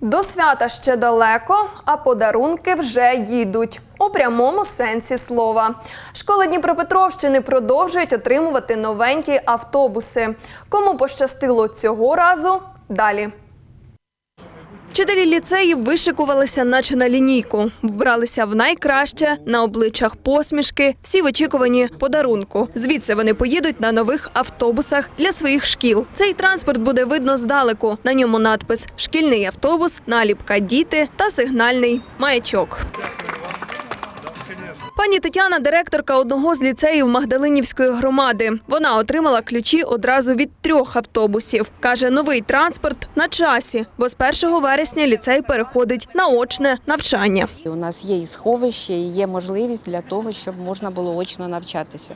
До свята ще далеко, а подарунки вже їдуть у прямому сенсі слова. Школи Дніпропетровщини продовжують отримувати новенькі автобуси. Кому пощастило цього разу? Далі. Вчителі ліцеїв вишикувалися, наче на лінійку, вбралися в найкраще, на обличчях посмішки, всі в очікуванні подарунку. Звідси вони поїдуть на нових автобусах для своїх шкіл. Цей транспорт буде видно здалеку. На ньому надпис Шкільний автобус, наліпка діти та сигнальний маячок. Пані Тетяна директорка одного з ліцеїв Магдалинівської громади. Вона отримала ключі одразу від трьох автобусів. Каже, новий транспорт на часі, бо з 1 вересня ліцей переходить на очне навчання. У нас є і сховище, і є можливість для того, щоб можна було очно навчатися.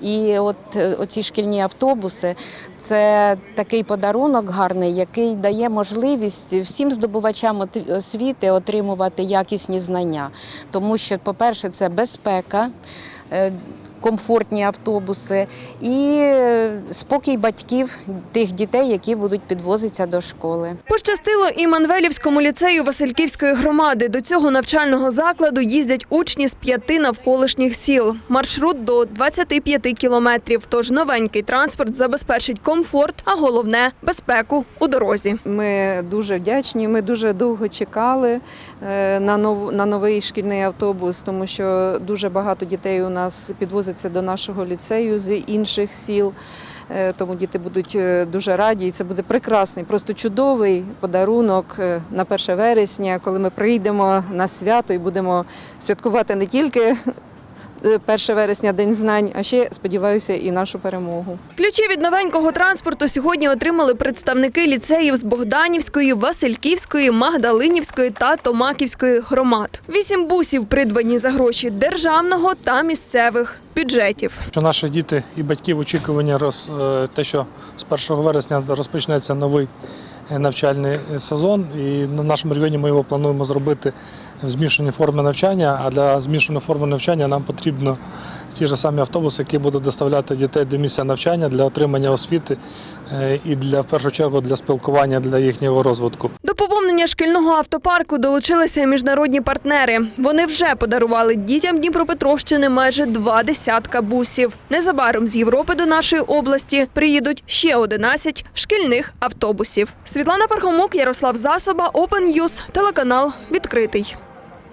І от е, оці шкільні автобуси це такий подарунок гарний, який дає можливість всім здобувачам освіти отримувати якісні знання. Тому що, по-перше, це безпека. Е, Комфортні автобуси і е, спокій батьків тих дітей, які будуть підвозитися до школи. Пощастило і Манвелівському ліцею Васильківської громади. До цього навчального закладу їздять учні з п'яти навколишніх сіл. Маршрут до 25 кілометрів. Тож новенький транспорт забезпечить комфорт, а головне безпеку у дорозі. Ми дуже вдячні. Ми дуже довго чекали е, на новий шкільний автобус, тому що дуже багато дітей у нас підвозиться до нашого ліцею з інших сіл. Е, Тому діти будуть е, дуже раді, і це буде прекрасний, просто чудовий подарунок е, на 1 вересня, коли ми прийдемо на свято і будемо святкувати не тільки е, 1 вересня День знань, а ще сподіваюся і нашу перемогу. Ключі від новенького транспорту сьогодні отримали представники ліцеїв з Богданівської, Васильківської, Магдалинівської та Томаківської громад. Вісім бусів придбані за гроші державного та місцевих бюджетів. Що наші діти і батьки в очікуванні роз, е, те, що з 1 вересня розпочнеться новий е, навчальний сезон, і на нашому регіоні ми його плануємо зробити в змішаній формі навчання. А для змішаної форми навчання нам потрібно ті ж самі автобуси, які будуть доставляти дітей до місця навчання для отримання освіти е, і для в першу чергу для спілкування для їхнього розвитку. До поповнення шкільного автопарку долучилися міжнародні партнери. Вони вже подарували дітям Дніпропетровщини майже два десятка бусів. Незабаром з Європи до нашої області приїдуть ще 11 шкільних автобусів. Світлана Пархомук, Ярослав Засоба, Open News, телеканал відкритий.